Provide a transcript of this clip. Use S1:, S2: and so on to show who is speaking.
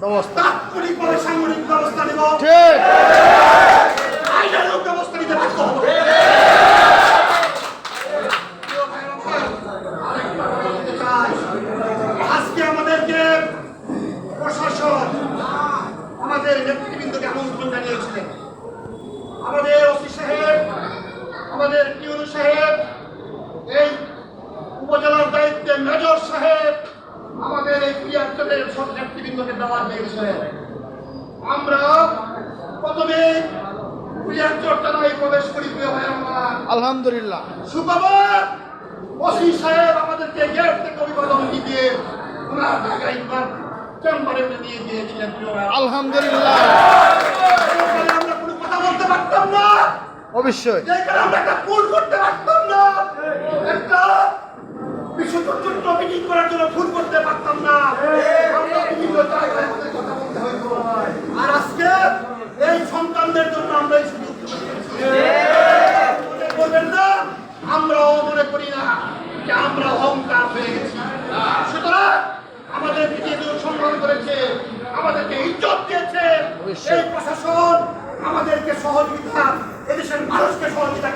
S1: ব্যবস্থা
S2: তাৎক্ষণিকভাবে সাংগঠনিক ব্যবস্থা নেব।
S1: ঠিক।
S2: ব্যবস্থা নিতে বাধ্য হব। আজকে আমাদেরকে প্রশাসন আমাদের নেতৃবৃন্দকে আমন্ত্রণ জানিয়েছিলেন। আমাদের ওসি সাহেব আমাদের পিউন সাহেব এই উপজেলার দায়িত্বে মেজর সাহেব প্রিয়ার্থদের সব নেতৃবৃন্দকে দাওয়াত দিয়েছিলেন আমরা প্রথমে প্রিয়ার্থর থানায় প্রবেশ করি প্রিয় ভাই আমার।
S1: আলহামদুলিল্লাহ।
S2: সুখবর ওসি সাহেব আমাদেরকে গেট থেকে অভিবাদন দিয়ে ওনার ঢাকায় চেম্বারে নিয়ে দিয়ে প্রিয় ভাই
S1: আলহামদুলিল্লাহ।
S2: আমরা কোনো কথা বলতে পারতাম না
S1: অবশ্যই।
S2: আমরা একটা করতে পারতাম না মিটিং করার জন্য ভুল করতে পারতাম না। আমরা বিভিন্ন জায়গায় আমাদের কথা বলতে হইতো। আর আজকে এই সন্তানদের জন্য আমরা এই সুযোগ মনে করবেন না আমরাও মনে করি না যে আমরা অহংকার হয়ে গেছি। সুতরাং আমাদেরকে যেগুলো সম্মান করেছে আমাদেরকে ইজ্জত দিয়েছে। এই প্রশাসন আমাদেরকে সহযোগিতা এদেশের মানুষকে সহযোগিতা